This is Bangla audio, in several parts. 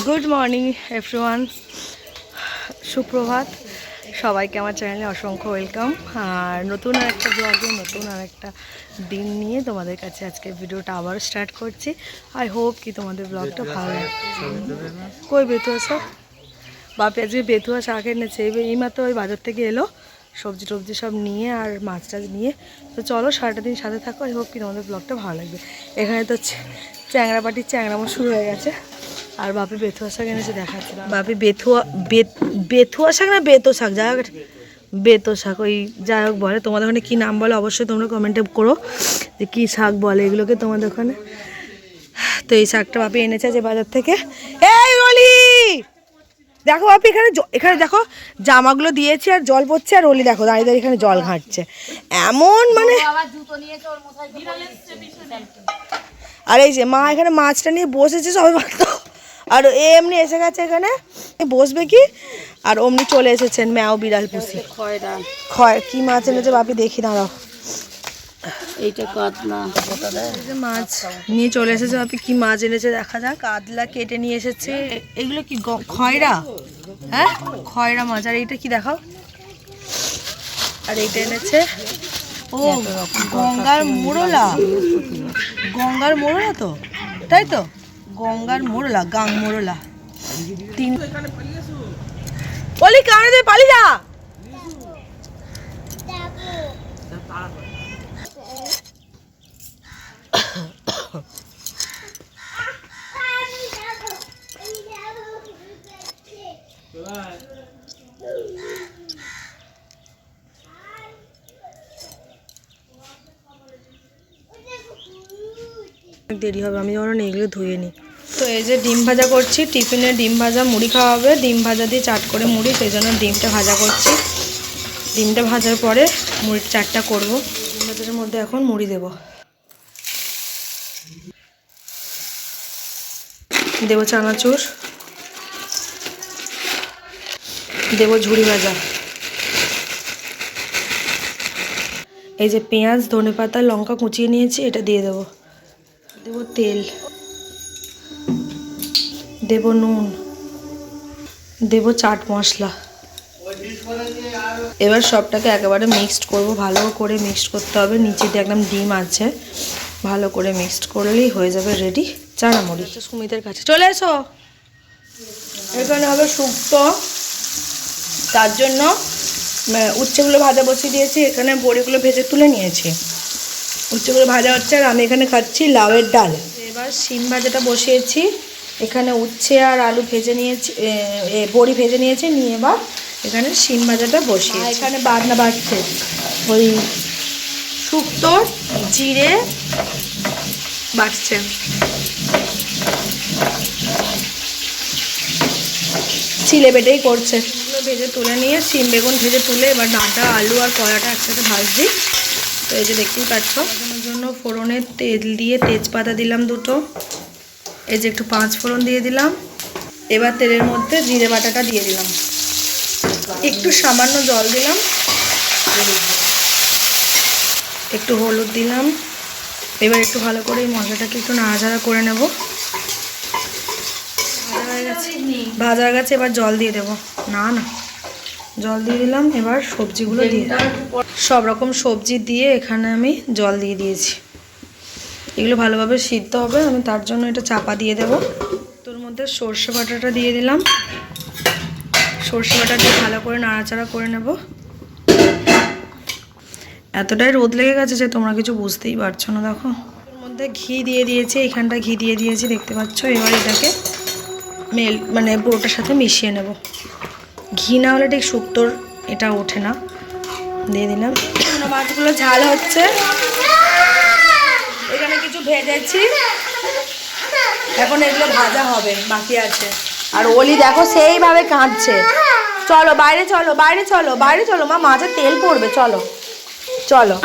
গুড মর্নিং এভরিওয়ান সুপ্রভাত। সবাইকে আমার চ্যানেলে অসংখ্য ওয়েলকাম আর নতুন আর একটা ব্লগে নতুন আর একটা দিন নিয়ে তোমাদের কাছে আজকে ভিডিওটা আবার স্টার্ট করছি। আই হোপ কি তোমাদের ব্লগটা ভালো লাগে কই বেতুয়া শাক বাপি আজকে বেতুয়া শাক এনেছে এই- এইমাত্র ওই বাজার থেকে এলো সবজি টবজি সব নিয়ে আর মাছ টাছ নিয়ে। তো চলো সারাটা দিন সাথে থাকো। আই হোপ কি তোমাদের ব্লগটা ভালো লাগবে। এখানে তো চ্যা- চ্যাংড়া পাটির চ্যাংড়ামো শুরু হয়ে গেছে। আর বাপি বেথুয়া শাক এনেছে দেখাচ্ছে বাপি। বেথুয়া বেত- বেথুয়া শাক না বেতো শাক? যাই হোক বেতো শাক ওই যাই হোক বলে। তোমাদের ওখানে কী নাম বলে? অবশ্যই তোমরা কমেন্টে করো যে কী শাক বলে এগুলোকে তোমাদের ওখানে। তো এই শাকটা বাপি এনেছে যে বাজার থেকে। এই রলি! দেখো বাপি এখানে জ- এখানে দেখো জামাগুলো দিয়েছি আর জল পড়ছে আর রলি দেখো দাঁড়িয়ে দাঁড়িয়ে এখানে জল ঘাঁটছে। এমন মানে আর এই যে মা এখানে মাছটা নিয়ে বসেছে সবাই মাত্র। আর এ এমনি এসে গেছে এখানে এ বসবে কি? আর অমনি চলে এসেছেন ম্যাও বিড়াল পুষি। খয় কি মাছ এনেছে বাপি দেখি দাঁড়াও। এইটা কাতলা। মাছ নিয়ে চলে এসেছে বাপি কি মাছ এনেছে দেখা যাক। কাতলা কেটে নিয়ে এসেছে। এগুলো কি খয়রা? হ্যাঁ? খয়রা মাছ আর এইটা কি দেখাও? আর এইটা এনেছে ও গঙ্গার মোড়লা গঙ্গার মোড়লা তো তাই তো? গঙ্গার মোড়লা গাং মোড়লা তিন বলি কামড়ে দে পালি যা। দেরি হবে আমি যখন এগুলো ধুয়ে নিই। তো এই যে ডিম ভাজা করছি, টিফিনে ডিম ভাজা, মুড়ি খাওয়া হবে। ডিম ভাজা দিয়ে চাট করে মুড়ি, সেই জন্য ডিমটা ভাজা করছি। ডিমটা ভাজার পরে মুড়ির চাটটা করব। ডিম ভাজার মধ্যে এখন মুড়ি দেব। দেব চানাচুর। দেব ঝুড়ি ভাজা। এই যে পেঁয়াজ ধনে পাতা লঙ্কা কুচিয়ে নিয়েছি, এটা দিয়ে দেবো। দেব তেল। দেব নুন দেব চাট মশলা। এবার সবটাকে একেবারে মিক্সড করব ভালো করে মিক্সড করতে হবে। নিচে দিয়ে একদম ডিম আছে ভালো করে মিক্সড করলেই হয়ে যাবে রেডি চানামুড়ি। সুমিতের কাছে চলে এসো। এখানে হবে শুক্তো তার জন্য উম, উচ্ছেগুলো ভাজা বসিয়ে দিয়েছি। এখানে বড়িগুলো ভেজে তুলে নিয়েছি। উচ্ছেগুলো ভাজা হচ্ছে আর আমি এখানে খাচ্ছি লাউয়ের ডাল। এবার শিম ভাজাটা বসিয়েছি। এখানে উচ্ছে আর আলু ভেজে নিয়েছি বড়ি ভেজে নিয়েছি নিয়ে এবার এখানে শিম ভাজাটা বসিয়ে এখানে বাটনা বাড়ছে। ওই শুক্তো জিরে বাড়ছে। চিলে বেটেই করছে। ভেজে তুলে নিয়ে সিম বেগুন ভেজে তুলে এবার ডাঁটা আলু আর কলাটা একসাথে ভাজছি তো এই যে দেখতেই পাচ্ছ জন্য ফোড়নের তেল দিয়ে তেজপাতা দিলাম দুটো। এই যে একটু পাঁচ ফোড়ন দিয়ে দিলাম। এবার তেলের মধ্যে জিরে বাটাটা দিয়ে দিলাম। একটু সামান্য জল দিলাম। একটু হলুদ দিলাম। এবার একটু ভালো করে এই মশলাটাকে একটু নাড়াচাড়া করে নেব। ভাজা গেছে ভাজা হয়ে গেছে, এবার জল দিয়ে দেবো। না না। জল দিয়ে দিলাম, এবার সবজিগুলো দিয়ে সব রকম সবজি দিয়ে এখানে আমি জল দিয়ে দিয়েছি। এগুলো ভালোভাবে সিদ্ধ হবে, আমি তার জন্য এটা চাপা দিয়ে দেব। তোর মধ্যে সর্ষে বাটাটা দিয়ে দিলাম। সর্ষে বাটা দিয়ে ভালো করে নাড়াচাড়া করে নেব। এতটাই রোদ লেগে গেছে যে তোমরা কিছু বুঝতেই পারছ না, দেখো। এর মধ্যে ঘি দিয়ে দিয়েছি, এখানটা ঘি দিয়ে দিয়েছি, দেখতে পাচ্ছ? এবার এটাকে মেল মানে পুরোটার সাথে মিশিয়ে নেব। ঘি না হলে ঠিক শুক্তোর এটা ওঠে না। দিয়ে দিলাম। মাছগুলো ঝাল হচ্ছে। এখানে কিছু ভেজেছি। এখন এগুলো ভাজা হবে, বাকি আছে। আর ওলি দেখো সেইভাবে কাঁদছে। চলো, বাইরে চলো বাইরে চলো বাইরে চলো। মা মাছের তেল পড়বে, চলো। চলো।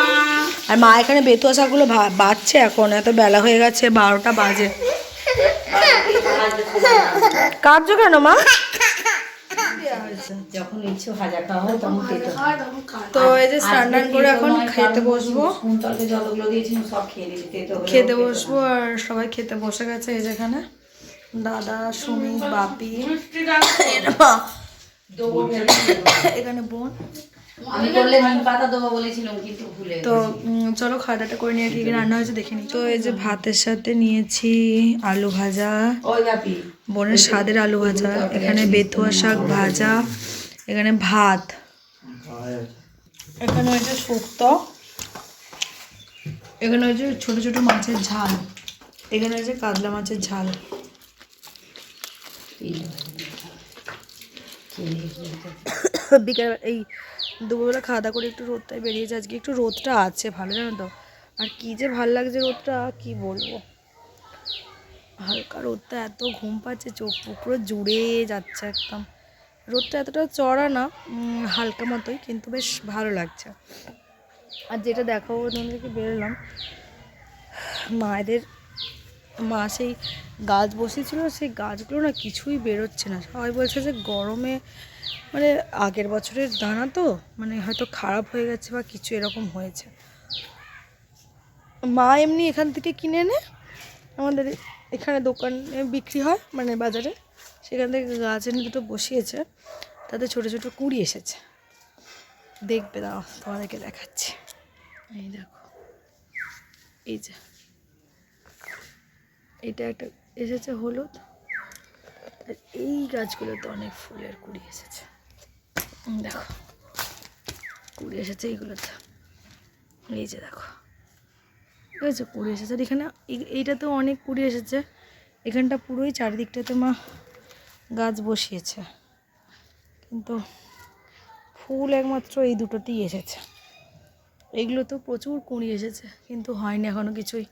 আর মা এখানে বেতুয়া শাকগুলো বাজছে এখন, এত বেলা হয়ে গেছে, বারোটা বাজে। কাঁদছো কেন মা? যখন ইচ্ছে ভাজা খাওয়া হয় তখন খেতে তো এই যে স্নান টান করে এখন খেতে বসবো। তরকে দিয়েছিলাম সব খেয়ে খেতে বসবো আর সবাই খেতে বসে গেছে এই যেখানে। দাদা সুমিত বাপি এখানে বোন। আমি করলে নিম পাতা দেবো বলেছিলাম কিন্তু ভুলে তো চলো খাওয়া দাওয়াটা করে নিয়ে কি রান্না হয়েছে দেখে তো এই যে ভাতের সাথে নিয়েছি আলু ভাজা বোনের স্বাদের আলু ভাজা এখানে বেতুয়া শাক ভাজা এখানে ভাত। এখানে হয়েছে শুক্তো। এখানে হয়েছে ছোট ছোট মাছের ঝাল। এখানে হয়েছে কাতলা মাছের ঝাল। বিকাল এই দুপুরবেলা খাওয়া দাওয়া করে একটু রোদটায় বেরিয়েছে আজকে একটু রোদটা আছে, ভালো জানো তো? আর কি যে ভালো লাগছে রোদটা, কি বলব? হালকা রোদটা, এত ঘুম পাচ্ছে, চোখ পুরো জুড়ে যাচ্ছে একদম। রোদটা এতটা চড়া না হালকা মতোই, কিন্তু বেশ ভালো লাগছে। আর যেটা দেখাবো তোমাদেরকে বেরোলাম মায়েদের, মা সেই গাছ বসেছিল সেই গাছগুলো না কিছুই বেরোচ্ছে না। সবাই বলছে যে গরমে মানে আগের বছরের দানা তো মানে হয়তো খারাপ হয়ে গেছে বা কিছু এরকম হয়েছে। মা এমনি এখান থেকে কিনে এনে আমাদের এখানে দোকানে বিক্রি হয় মানে বাজারে। সেখান থেকে গাছ এনে দুটো বসিয়েছে তাতে ছোটো ছোটো কুড়ি এসেছে। দেখবে দাও, তোমাদেরকে দেখাচ্ছি। এই দেখো, এই যে। এটা একটা এসেছে হলুদ, আর এই গাছগুলোতে অনেক ফুলের কুড়ি এসেছে। দেখো, কুড়ি এসেছে এইগুলোতে। এই যে দেখো, ঠিক আছে, কুড়ি এসেছে। আর এখানে এই- এইটাতেও অনেক কুড়ি এসেছে। এখানটা পুরোই চারিদিকটাতে মা গাছ বসিয়েছে। কিন্তু ফুল একমাত্র এই দুটোতেই এসেছে। এগুলো তো প্রচুর কুড়ি এসেছে কিন্তু হয়নি এখনও কিছুই।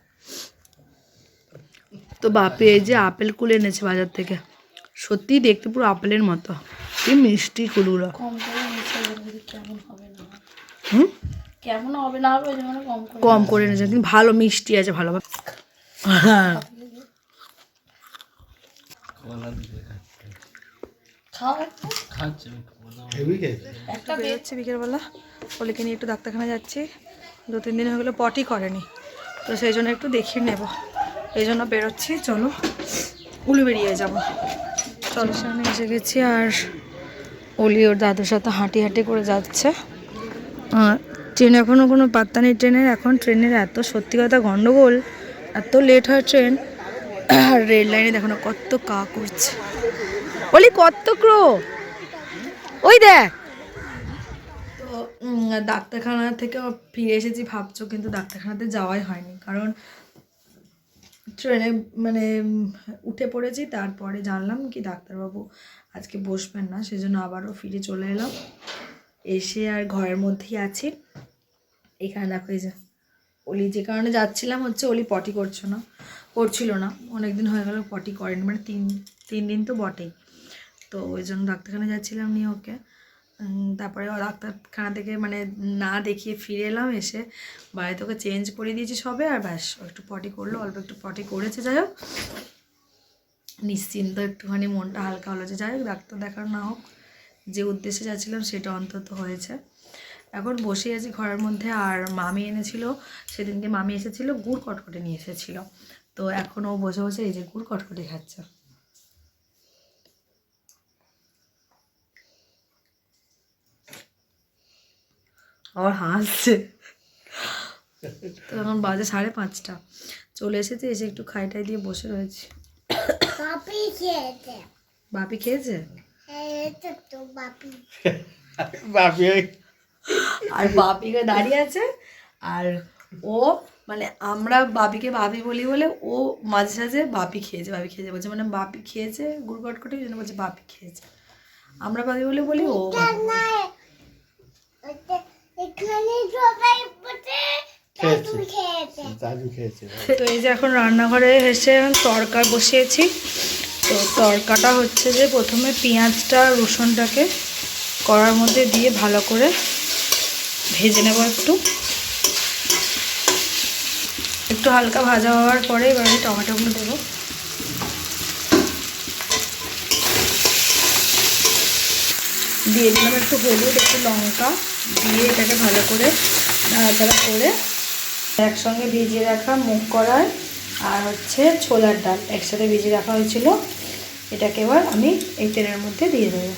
তো বাপে এই যে আপেল কুল এনেছে বাজার থেকে সত্যিই দেখতে পুরো আপেলের মতো। কি মিষ্টি কুলগুলো। কম করে নিচে যদি কেমন হবে হুম? কেমন হবে না হবে কম করে কম করে এনেছে কিন্তু ভালো মিষ্টি আছে ভালো। হ্যাঁ। একটা বেরোচ্ছে বিকেলবেলা। ওলিকে নিয়ে একটু ডাক্তারখানা যাচ্ছি। দু তিন দিন হয়ে গেলো পটি করেনি। তো সেই জন্য একটু দেখিয়ে নেব। এই জন্য বেরোচ্ছি। চলো উলি বেরিয়ে যাব। চলো সামনে এসে গেছি আর অলি ওর দাদুর সাথে হাঁটি হাঁটি করে যাচ্ছে। ট্রেন এখনও কোনো পাত্তা নেই। ট্রেনের এখন ট্রেনের এত সত্যি কথা গণ্ডগোল এত লেট হয় ট্রেন। আর রেল লাইনে দেখো না কত কা করছে। অলি কত ক্রো? ওই দেখ। তো ডাক্তারখানা থেকে ফিরে এসেছি ভাবছ, কিন্তু ডাক্তারখানাতে যাওয়াই হয়নি। কারণ ট্রেনে মানে উঠে পড়েছি, তারপরে জানলাম কি ডাক্তারবাবু আজকে বসবেন না, সেজন্য আবারও ফিরে চলে এলাম। এসে আর ঘরের মধ্যেই আছি। এখানে দেখো, এই যে, অলি যে কারণে যাচ্ছিলাম হচ্ছে, অলি পটি করছ না। করছিল না। অনেক দিন হয়ে গেল পটি করেনি। মানে তিন তিন দিন তো বটেই। তো ওই জন্য ডাক্তারখানা যাচ্ছিলাম নিয়ে ওকে। তারপরে ডাক্তারখানা থেকে মানে না দেখিয়ে ফিরে এলাম, এসে বাড়িতে ওকে চেঞ্জ করে দিয়েছি সবে, আর ব্যাস একটু পটি করল, অল্প একটু পটি করেছে, যাই হোক। নিশ্চিন্ত একটুখানি মনটা হালকা হলো যে যাই হোক, ডাক্তার দেখার না হোক, যে উদ্দেশ্যে যাচ্ছিলাম সেটা অন্তত হয়েছে। এখন বসে আছি ঘরের মধ্যে, আর মামি এনেছিল, সেদিনকে মামি এসেছিল, গুড় কটকটে নিয়ে এসেছিল। তো এখন ও বসে বসে এই যে গুড় কটকটে খাচ্ছে। আবার হাসছে। তো এখন বাজে সাড়ে পাঁচটা। চলে এসেছে এসে একটু খাইটাই দিয়ে বসে রয়েছে। বাপি খেয়েছে। বাপি খেয়েছে? বাপি। আর বাপিকে দাঁড়িয়ে আছে আর ও মানে আমরা বাপিকে বাপি বলি বলে ও মাঝে সাঝে বাপি খেয়েছে বাপি খেয়েছে বলছে মানে বাপি খেয়েছে গুড় কটকটে ওই জন্য বলছে বাপি খেয়েছে। আমরা বাপি বলে বলি ও তো এই যে এখন রান্নাঘরে এসে এখন তড়কা বসিয়েছি। তো তরকাটা হচ্ছে যে প্রথমে পেঁয়াজটা রসুনটাকে কড়ার মধ্যে দিয়ে ভালো করে ভেজে নেব একটু। একটু হালকা ভাজা হওয়ার পরে এবার আমি টমেটোগুলো দেবো। দিয়ে দিলাম একটু হলুদ, একটু লঙ্কা, দিয়ে এটাকে ভালো করে নাড়াচাড়া করে একসঙ্গে ভিজিয়ে রাখা মুগ করার আর হচ্ছে ছোলার ডাল একসাথে ভিজিয়ে রাখা হয়েছিল। এটাকে এবার আমি এই তেলের মধ্যে দিয়ে দেবো।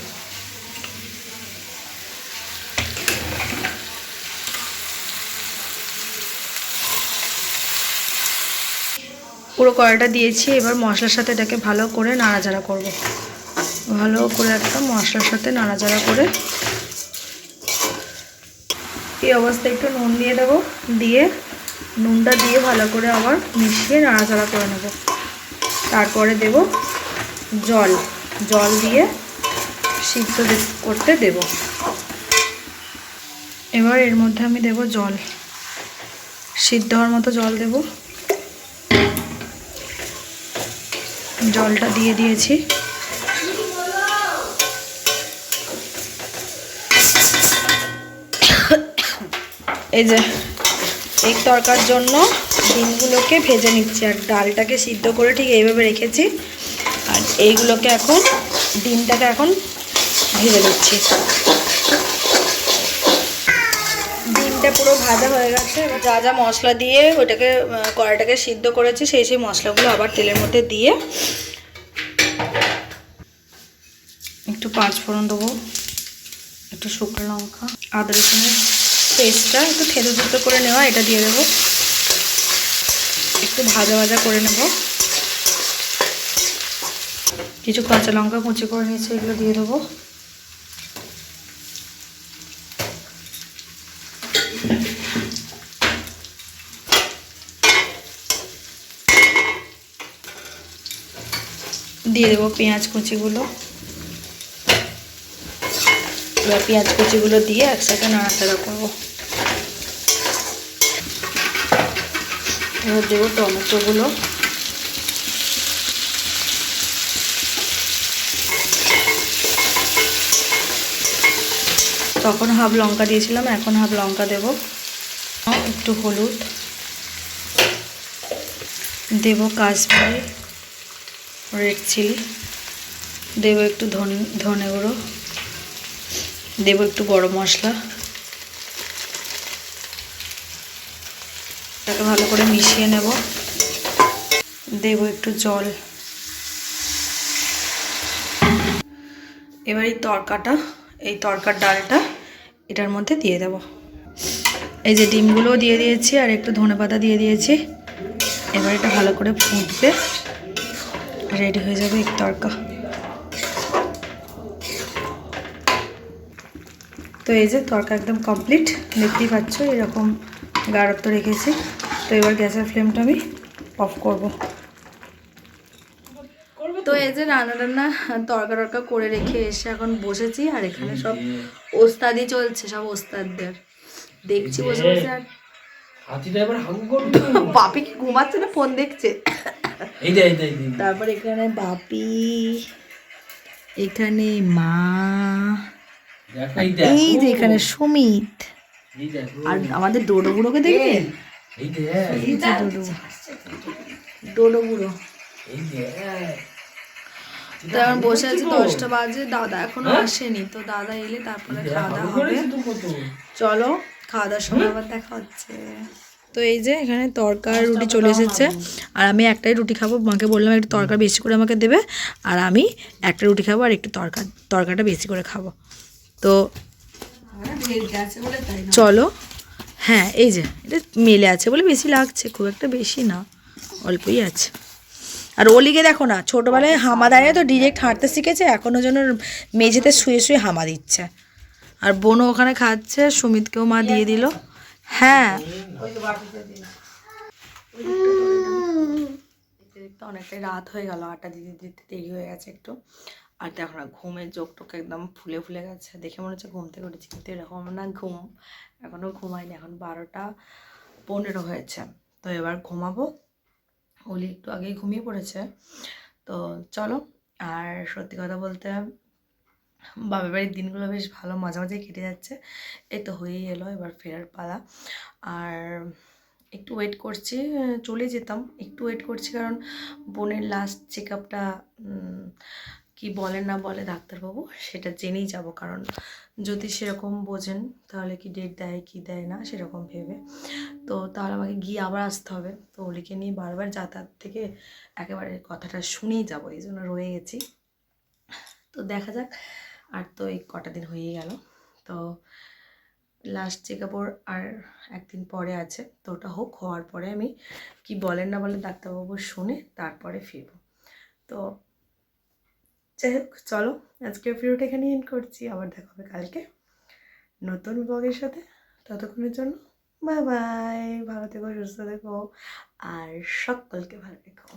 পুরো কড়াইটা দিয়েছি, এবার মশলার সাথে এটাকে ভালো করে নাড়াচাড়া করব। ভালো করে একটা মশলার সাথে নাড়াচাড়া করে এই অবস্থায় একটু নুন দিয়ে দেবো, দিয়ে নুনটা দিয়ে ভালো করে আবার মিশিয়ে নাড়াচাড়া করে নেব। তারপরে দেব জল জল দিয়ে সিদ্ধ করতে দেব। এবার এর মধ্যে আমি দেব জল। সিদ্ধ হওয়ার মতো জল দেব। জলটা দিয়ে দিয়েছি। এই যে এই তরকার জন্য ডিমগুলোকে ভেজে নিচ্ছি আর ডালটাকে সিদ্ধ করে ঠিক এইভাবে রেখেছি। আর এইগুলোকে এখন, ডিমটাকে এখন ভেজে নিচ্ছি। ডিমটা পুরো ভাজা হয়ে গেছে। এবার যা যা মশলা দিয়ে আহ, কড়াইটাকে সিদ্ধ করেছি সেই সেই মশলাগুলো আবার তেলের মধ্যে দিয়ে একটু পাঁচ ফোড়ন দেবো একটু শুকনো লঙ্কা আদা রসুনের পেস্টটা একটু থেতো থেতো করে নেওয়া এটা দিয়ে দেবো। একটু ভাজা ভাজা করে নেব। কিছু কাঁচা লঙ্কা কুচি করে নিয়েছি এগুলো দিয়ে দেবো। দিয়ে দেবো পেঁয়াজ কুচিগুলো। এবার পেঁয়াজ কুচিগুলো দিয়ে একসাথে নাড়াচাড়া করব। এবার দেবো টমেটোগুলো। তখন হাফ লঙ্কা দিয়েছিলাম, এখন হাফ লঙ্কা দেব। একটু হলুদ। দেব কাশ্মীরি। রেড চিলি দেবো একটু ধনে ধনে গুঁড়ো। দেবো একটু গরম মশলা। এটাকে ভালো করে মিশিয়ে নেব। দেবো একটু জল। এবার এই তরকাটা, এই তরকার ডালটা এটার মধ্যে দিয়ে দেব। এই যে ডিমগুলোও দিয়ে দিয়েছি আর একটু ধনেপাতা দিয়ে দিয়েছি। এবার এটা ভালো করে ফুটবে। রেডি হয়ে যাবে এই তরকা তো এই যে তরকা একদম কমপ্লিট দেখতেই পাচ্ছ এরকম গাঢ়ত্ব রেখেছি। তো এবার গ্যাসের ফ্লেমটা আমি অফ করব। তো এই যে রান্না টান্না তরকা টরকা করে রেখে এসে এখন বসেছি আর এখানে সব ওস্তাদি চলছে সব ওস্তাদদের। দেখছি বসে বসে আর। বাপি কি ঘুমাচ্ছে না ফোন দেখছে। এই দে এই দে তারপর এখানে বাপি এখানে মা এই যে এখানে সুমিত। আর আমাদের ডোডো বুড়োকে দেখবে ডোডো। বুড়ো তো এখন বসে আছি দশটা বাজে। দাদা এখনও আসেনি তো দাদা এলে তারপরে খাওয়া দাওয়া হবে। চলো খাওয়া দাওয়ার সময় আবার দেখা হচ্ছে। তো এই যে এখানে তরকার রুটি চলে এসেছে। আর আমি একটাই রুটি খাব। মাকে বললাম একটু তরকার বেশি করে আমাকে দেবে আর আমি একটা রুটি খাব আর একটু তরকার তরকাটা বেশি করে খাব। তো চলো। হ্যাঁ এই যে এটা মেলে আছে বলে বেশি লাগছে খুব একটা বেশি না অল্পই আছে। আর অলিকে দেখো না ছোটোবেলায় হামা দেয় না তো ডিরেক্ট হাঁটতে শিখেছে এখনও যেন মেঝেতে শুয়ে শুয়ে হামা দিচ্ছে। আর বোনও ওখানে খাচ্ছে সুমিতকেও মা দিয়ে দিল। হ্যাঁ। অনেকটাই রাত হয়ে গেল আটা দিতে দিতে দেরি হয়ে গেছে একটু। আর দেখো না, ঘুমের চোখ টোক একদম ফুলে ফুলে গেছে। দেখে মনে হচ্ছে ঘুম থেকে উঠেছি, কিন্তু এরকম না ঘুম। এখনও ঘুমাইনি, এখন বারোটা পনেরো হয়েছে। তো এবার ঘুমাবো। ওলি একটু আগেই ঘুমিয়ে পড়েছে। তো চলো, আর সত্যি কথা বলতে বাবার বাড়ির দিনগুলো বেশ ভালো, মাঝে মাঝে কেটে যাচ্ছে। এই তো হয়েই এলো, এবার ফেরার পালা। আর একটু ওয়েট করছি, চলে যেতাম। একটু ওয়েট করছি কারণ বোনের লাস্ট চেক আপটা কী বলে না বলে ডাক্তারবাবু, সেটা জেনেই যাব। কারণ যদি সেরকম বোঝেন, তাহলে কি ডেট দেয়, কি দেয় না, সেরকম ভেবে। তো তাহলে আমাকে গিয়ে আবার আসতে হবে। তো ওলিকে নিয়ে বারবার যাতায়াত থেকে একেবারে কথাটা শুনেই যাব, এই জন্য রয়ে গেছি। তো দেখা যাক আর তো এই কটা দিন হয়েই গেল। তো লাস্ট চেক আপর আর একদিন পরে আছে, তো ওটা হোক, হওয়ার পরে আমি কি বলেন না বলেন ডাক্তারবাবু শুনে তারপরে ফিরবো। তো যাই হোক, চলো, আজকের ভিডিওটা এখানে এন্ড করছি। আবার দেখা হবে কালকে নতুন ব্লগের সাথে। ততক্ষণের জন্য বাই বাই ভালো থেকো, সুস্থ থেকো, আর সকলকে ভালো রেখো